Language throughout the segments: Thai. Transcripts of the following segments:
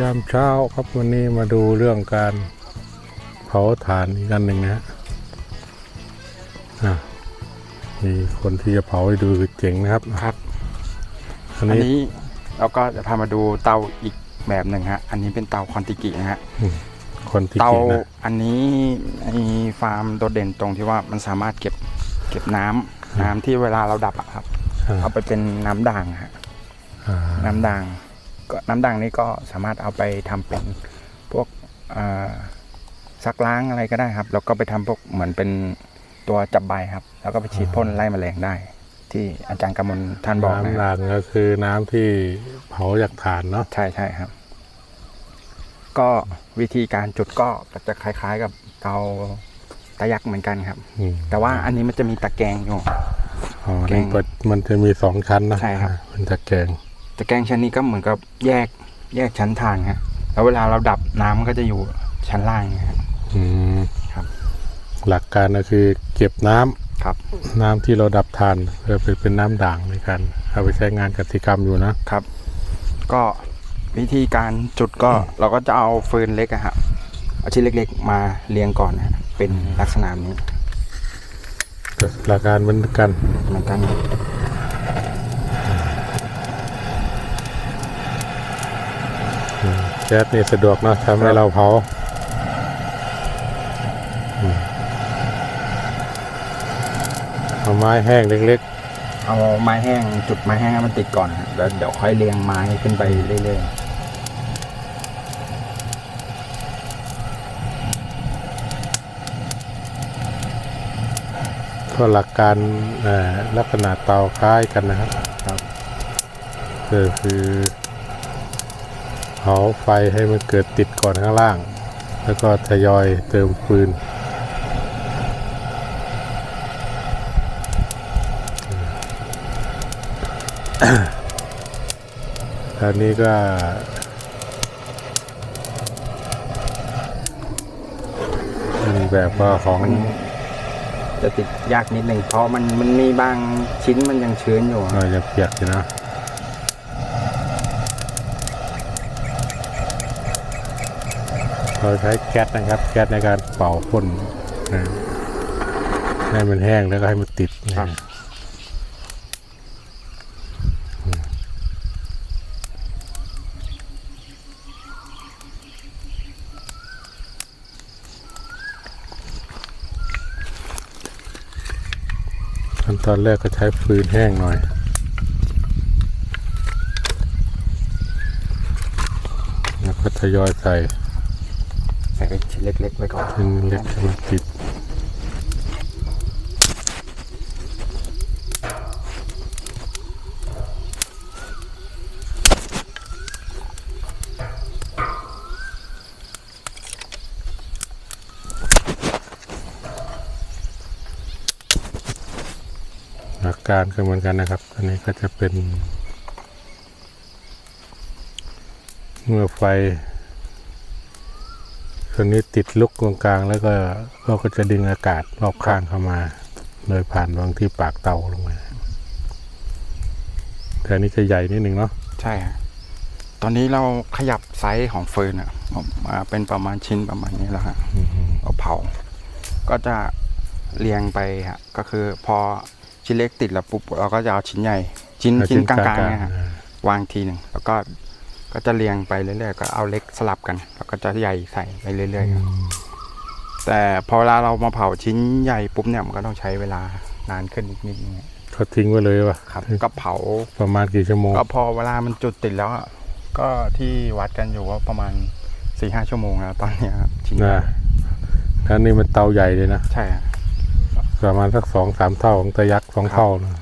ดียามเช้าครับวันนี้มาดูเรื่องการเผาถ่านอีกอันหนึ่งนะฮะอะมีคนที่จะเผาให้ดูคือเจ๋งนะครับครับ อันอันนี้นี้เราก็จะพามาดูเตาอีกแบบหนึ่งฮะ อันนี้เป็นเตาคอนติกินะฮะคนที่เตากินนะอันนี้มีฟาร์มโดดเด่นตรงที่ว่ามันสามารถเก็บเก็บน้ำน้ำที่เวลาเราดับอะครับอ่าเอาไปเป็นน้ำด่างฮะอ่าน้ำด่างก็ น้ำด่างนี้ก็สามารถเอาไปทำเป็นพวกอ่าซักล้างอะไรก็ได้ครับ แล้วก็ไปทำพวกเหมือนเป็นตัวจับใบครับ แล้วก็ไปฉีดพ่นไล่แมลงได้ ที่อาจารย์กำมลท่านบอกนะน้ำฮะหลังก็คือน้ำที่เผาจากถ่านเนาะใช่ใช่ครับ ก็วิธีการจุดก็จะคล้าย ๆ กับเตาตะยักเหมือนกันครับอืมแต่ว่าอันนี้มันจะมีตะแกรงอยู่อ๋อแกนี่งเปิดมันจะมีสองชั้นนะใช่ครับอ่าเป็นตะแกรง ตะแกรงชั้นนี้ก็เหมือนกับแยกแยกชั้นทางฮะแล้วเวลาเราดับน้ำมันก็จะอยู่ชั้นล่างนะฮะ อืมครับ หลักการก็คือเก็บน้ำครับ น้ำที่เราดับทานเพื่อเป็นเป็นน้ำด่างในการเอาไปใช้งานกสิกรรมอยู่นะครับ ก็วิธีการจุดก็เราก็จะเอาฟืนเล็กอะฮะเอาชิ้นเล็กๆมาเรียงก่อนนะฮะเป็นลักษณะนี้หลักการเหมือนกันเหมือนกัน แก๊สนี่สะดวกเนอะทำให้เราเผาอืมเอาไม้แห้งเล็กเอาไม้แห้งจุดไม้แห้งให้มันติดก่อนฮะแล้วเดี๋ยวค่อยเรียงไม้ขึ้นไปเรื่อยๆก็หลักการเอ่อลักษณะเตาคล้ายกันนะครับๆครับก็คือ เผาไฟให้มันเกิดติดก่อนข้างล่าง แล้วก็ทยอยเติมฟืนคราวนี้ก็เป็นแบบว่าของมันจะติดยากนิดหนึ่งเพราะมันมันมีบางชิ้นมันยังชื้นอยู่เราจะเปียกอยู่นะ เราใช้แก๊สนะครับ แก๊สในการเป่าพ่นนะให้มันแห้งแล้วก็ให้มันติดนะครับขั้นตอนแรกก็ใช้ฟืนแห้งหน่อยแล้วก็ทยอยใส่ใส่ไปชิ้น เล็กๆไว้ก่อนชิ้นเล็กให้มันติดหลักการก็เหมือนกันนะครับ อันนี้ก็จะเป็น เมื่อไฟ ตัวนี้ติดลุกตรงกลางแล้วก็เราก็จะดึงอากาศรอบข้างเข้ามาโดยผ่านวางที่ปากเตาลงมาแต่อันนี้จะใหญ่นิดหนึ่งเนาะใช่ฮะตอนนี้เราขยับไซส์ของฟืนอะออกมาเป็นประมาณชิ้นประมาณนี้แล้วฮะอืมเอาเผา ก็จะเรียงไปฮะก็คือพอชิ้นเล็กติดแล้วปุ๊บเราก็จะเอาชิ้นใหญ่ ชิ้นเอาชิ้นกลางๆเนี่ยฮะอ่าวางทีหนึ่งแล้วก็ ก็จะเรียงไปเรื่อยๆก็เอาเล็กสลับกัน แล้วก็จะใหญ่ใส่ไปเรื่อยๆครับอืมแต่พอเวลาเรามาเผาชิ้นใหญ่ปุ๊บเนี่ยมันก็ต้องใช้เวลานานขึ้นอีกนิดนึงเขาทิ้งไว้เลยวะครับก็เผาประมาณกี่ชั่วโมงก็พอเวลามันจุดติดแล้วอะก็ที่วัดกันอยู่ว่าประมาณสี่ห้าชั่วโมงแล้วตอนเนี้ยครับชิ้นใหญ่นะท่านนี้มันเตาใหญ่เลยนะใช่ฮะประมาณสักสองสามเท่าของตะยักษ์สองครับเท่านะ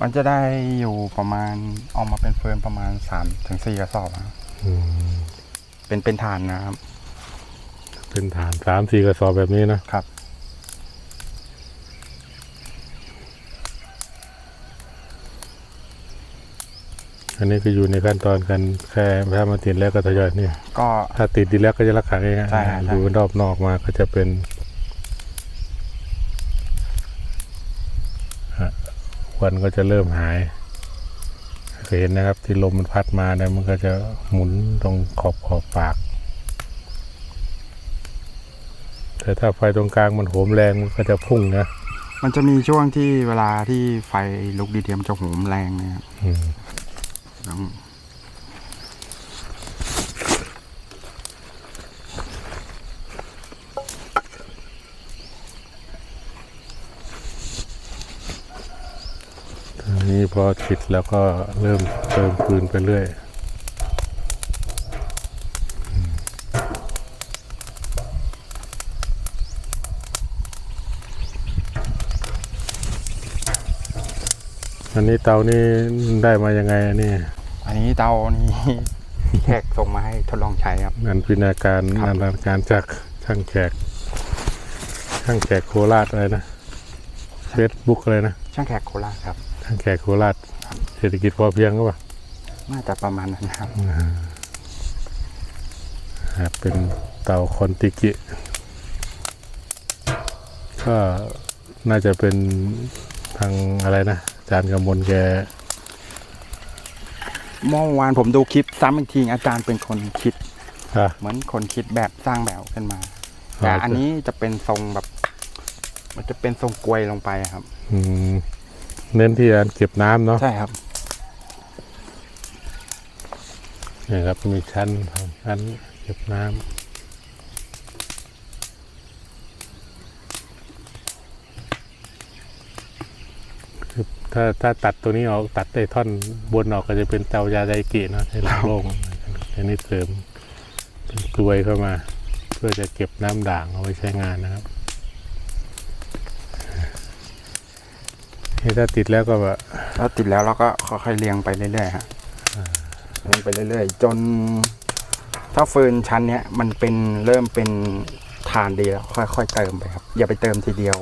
มันจะได้อยู่ประมาณออกมาเป็นเฟิร์นประมาณสามถึงสี่กระสอบครับอืมเป็นเป็นฐานนะครับเป็นฐานสามสี่กระสอบแบบนี้นะครับ อันนี้ก็อยู่ในขั้นตอนการแค่ถ้ามาติดแล้วก็ทยอยเนี่ย ก็ ถ้าติดดีแล้วก็จะรักษาง่ายๆใช่ฮะใช่ดูรอบนอกมาก็จะเป็นฮะค วันก็จะเริ่มหายเคยเห็นนะครับ ที่ลมมันพัดมาเนี่ยมันก็จะหมุนตรงขอบขอบปาก แต่ถ้าไฟตรงกลางมันโหมแรงมันก็จะพุ่งนะมันจะมีช่วงที่เวลาที่ไฟลุกดีเทียมนจะโหมแรงนะครับอืม ต้อง ทีนี้ พอติดแล้วก็เริ่มเติมฟืนไปเรื่อยอืมอันนี้เตานี่ได้มายังไงอันนี่ อันนี้เตานี้แขกส่งมาให้ทดลองใช้ครับงานพินาการครับงานการจากช่างแขก ช่างแขกโคราชอะไรนะเฟซบุ๊กอะไรนะ ช่างแขกโคราชครับ ช่างแขกโคราชเศรษฐกิจพอเพียงก็ปล่ะน่าจะประมาณนั้นครับอ่าเป็นเตาคอนติกิ ก็น่าจะเป็นทางอะไรนะอาจารย์กำมลแกเมื่อวานผมดูคลิปซ้ำอีกทีอาจารย์เป็นคนคิด อะ เหมือนคนคิดแบบสร้างแบบขึ้นมา แต่อันนี้จะเป็นทรงแบบ มันจะเป็นทรงกลวยลงไปครับ อืม เน้นที่การเก็บน้ำเนาะใช่ครับเนี่ยครับมีชั้นสองชั้นเก็บน้ำคือถ้าถ้าตัดตัวนี้ออกตัดได้ท่อนบนออกก็จะเป็นเตายาไดกิเนาะให้โล่งๆอันนี้เสริมเป็นกลวยเข้ามา เพื่อจะเก็บน้ำด่างเอาไว้ใช้งานนะครับ นี่ถ้าติดแล้วก็แบบแล้วติดแล้วเราก็ค่อยๆเรียงไปเรื่อยๆฮะเรียงไปเรื่อยๆ จน ถ้าฟืนชั้นเนี้ยมันเป็นเริ่มเป็นฐานดีแล้วค่อยๆเติมไปครับ อย่าไปเติมทีเดียว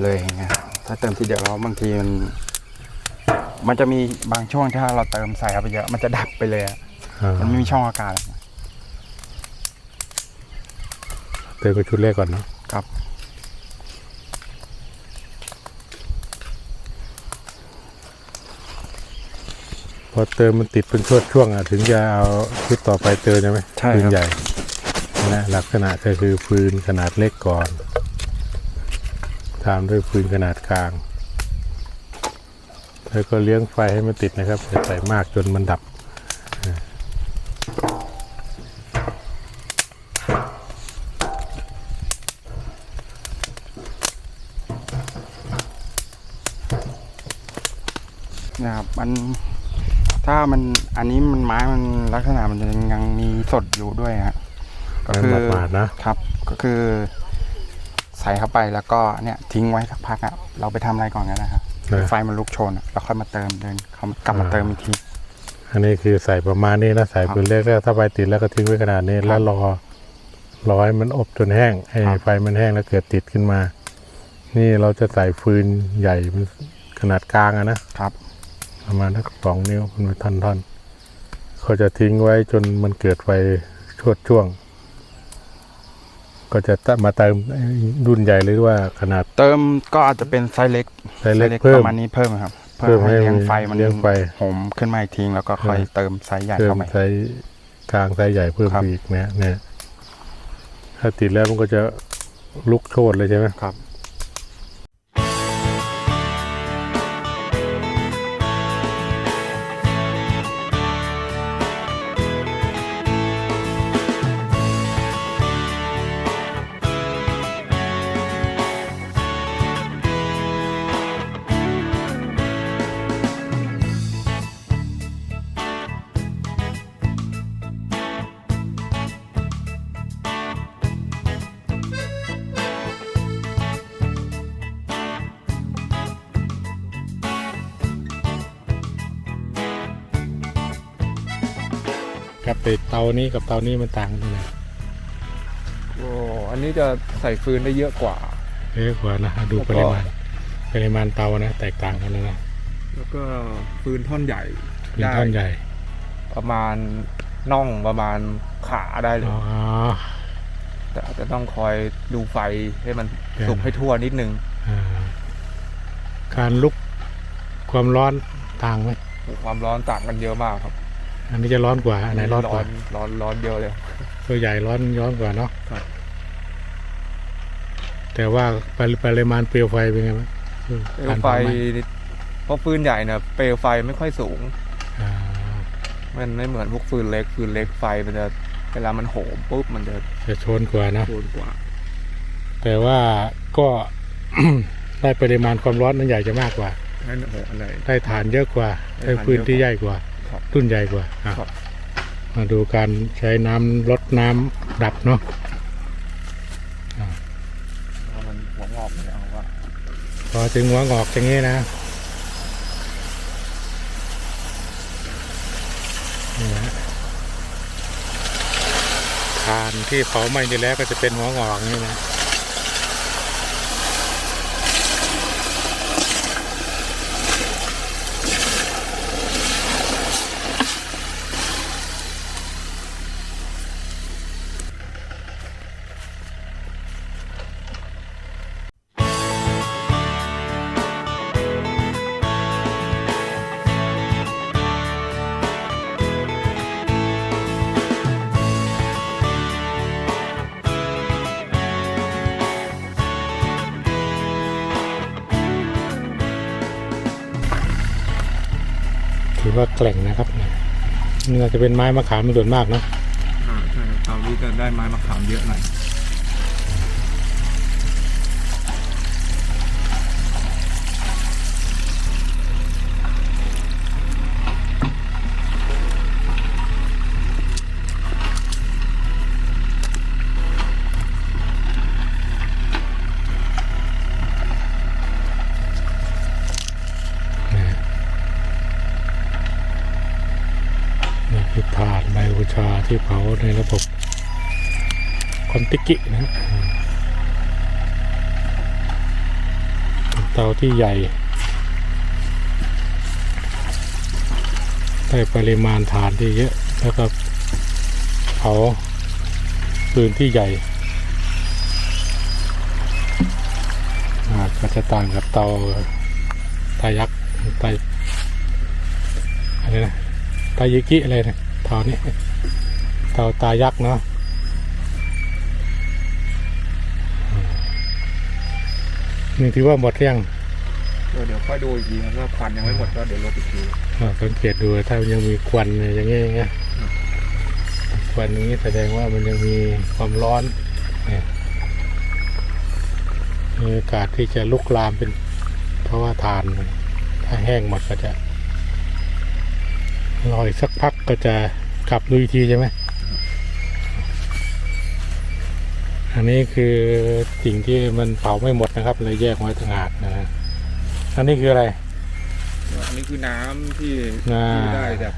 เลยอย่างเงี้ยถ้าเติมทีเดียวแล้วบางทีมันมันจะมีบางช่วงที่ถ้าเราเติมใส่เข้าไปเยอะ มันจะดับไปเลยอะอ่ามันไม่มีช่องอากาศอะเติมกับชุดแรกก่อนเนาะครับ อเติมมันติดเป็นช่วงช่วงๆอะถึงจะเอาชุดต่อไปเติมใช่ไหมใช่ฟืนครับใหญ่นะลักษณะก็คือฟืนขนาดเล็กก่อนตามด้วยฟืนขนาดกลาง แล้วก็เลี้ยงไฟให้มันติดนะครับอย่าใส่มากจนมันดับนะครับมัน ถ้ามันอันนี้มันไม้มันลักษณะมันจะยังมีสดอยู่ด้วยฮะก็คือหมาดๆนะครับ ก็คือใส่เข้าไปแล้วก็เนี่ยทิ้งไว้สักพักอะเราไปทำอะไรก่อนก็ได้ครับเออ ไฟมันลุกโชนอะเราค่อยมาเติมเดินเขากลับมาอ่าเติมอีกที อันนี้คือใส่ประมาณนี้นะใส่ครับฟืนเล็กแล้วถ้าไฟติดแล้วก็ทิ้งไว้ขนาดนี้แล้วรอรอให้มันอบจนแห้งให้ครับ ไฟมันแห้งแล้วเกิดติดขึ้นมา นี่เราจะใส่ฟืนใหญ่มันขนาดกลางอะนะครับ ประมาณสักสองนิ้วเป็นท่อนๆเขาจะทิ้งไว้จนมันเกิดไฟชวดช่วง ก็จะมาเติมรุ่นใหญ่หรือว่าขนาด เติมก็อาจจะเป็นไซส์เล็กไซส์เล็กเพิ่ปมระมาณนี้เพิ่มครับ เพิ่มให้เลี้ยงไฟมันเลี้ยงไฟโหมขึ้นมาอีกทีแล้วก็ค่อยเออเติมไซส์ใหญ่เพิ่มเข้าไปไซส์กลางไซส์ใหญ่เพิ่มครับอีกนะเนี่ยถ้าติดแล้วมันก็จะลุกโชนเลยใช่ไหมครับกับ นี้กับเตานี้มันต่างกันยังไงโอ้อันนี้จะใส่ฟืนได้เยอะกว่า เยอะกว่านะดูแล้วปก็ริมาณปริมาณเตานะแตกต่างกันนะนะแล้วก็ฟืนท่อนใหญ่เป็นท่อนใหญ่ ประมาณน่องประมาณขาได้เลยอ๋อแต่อาจจะต้องคอยดูไฟให้มันเดี๋ยวสุกให้ทั่วนิดนึงอ่าการลุกความร้อนต่างไหมความร้อนต่างกันเยอะมากครับ อันนี้จะร้อนกว่า อันไหนร้อนกว่า ร้อนร้อนเยอะเลย ตัวใหญ่ร้อนย้อนกว่าเนาะครับแต่ว่าปริปริมาณเปลวไฟเป็นไงบ้างเปลวไฟเพราะฟืนใหญ่เนี่ยเปลวไฟไม่ค่อยสูงอ่ามันไม่เหมือนพวกฟืนเล็ก ฟืนเล็กไฟมันจะเวลามันโหมปุ๊บมันจะจะโชนกว่านะโดนกว่า แต่ว่าก็ได้ปริมาณความร้อนนั้นใหญ่จะมากกว่านั่นโหอะไรได้ฐานเยอะกว่าได้ได้ฐานพื้นที่เยอะกว่าใหญ่กว่า ครับรุ่นใหญ่กว่าอะครับ มาดูการใช้น้ำลดน้ำดับเนาะเพราะมันหัวงอกเลยเอาว่าพอถึงหัวงอกอย่างนี้นะนี่นะฐานที่เผาไหม้ไปแล้วก็จะเป็นหัวงอกอย่างนี้นะ ก็แกล่งนะครับเนี่ยนี่อจะเป็นไม้มะขามเป็นส่วนมากเนอะอ่าใช่เตานี้จะได้ไม้มะขามเยอะหน่อย ติกินะเป็นเตาที่ใหญ่ ได้ปริมาณฐานที่เยอะแล้วก็เผาปืนที่ใหญ่อาก็จะต่างกับเตาตายักษ์ไตอะไรนะตายิกิอะไรนะเท่านี้เท่าตายักษ์เนาะ นี่ถือว่าหมดยังเดี๋ยวเดี๋ยวค่อยดูอีกทีครับถ้าควันยังไม่หมดก็เดี๋ยวลดอีกทีอ่าสังเกตดูถ้ามันยังมีควันเนี่ยอย่างเงี้ยอย่างเงี้ยควันอย่างนี้แสดงว่ามันยังมีความร้อนเนี่ยมีโอกาสที่จะลุกลามเป็นเพราะว่าทานมันถ้าแห้งหมดก็จะรออีกสักพักก็จะกลับดูอีกทีใช่ไหม อันนี้คือสิ่งที่มันเผาไม่หมดนะครับ เลยแยกไว้ต่างหากนะฮะอันนี้คืออะไร อันนี้คือน้ำที่อ่า ที่ได้จาก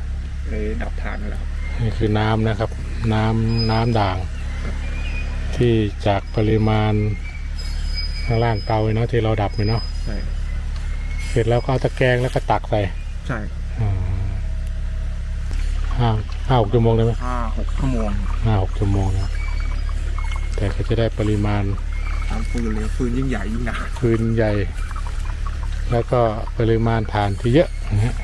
ในดับทานนั่นแหละครับนี่คือน้ำนะครับ น้ำน้ำด่าง ที่จากปริมาณข้างล่างเตาเนาะที่เราดับไปเนาะใช่เสร็จแล้วก็เอาตะแกรงแล้วก็ตักใส่ใช่อ่าห้าห้าหกชั่วโมงได้ไหมห้าหกชั่วโมงห้าหกชั่วโมงนะ แต่ก็จะได้ปริมาณทำฟืนเลยฟืนยิ่งใหญ่ยิ่งหนาพื้นใหญ่ แล้วก็ปริมาณฐานที่เยอะนะฮะ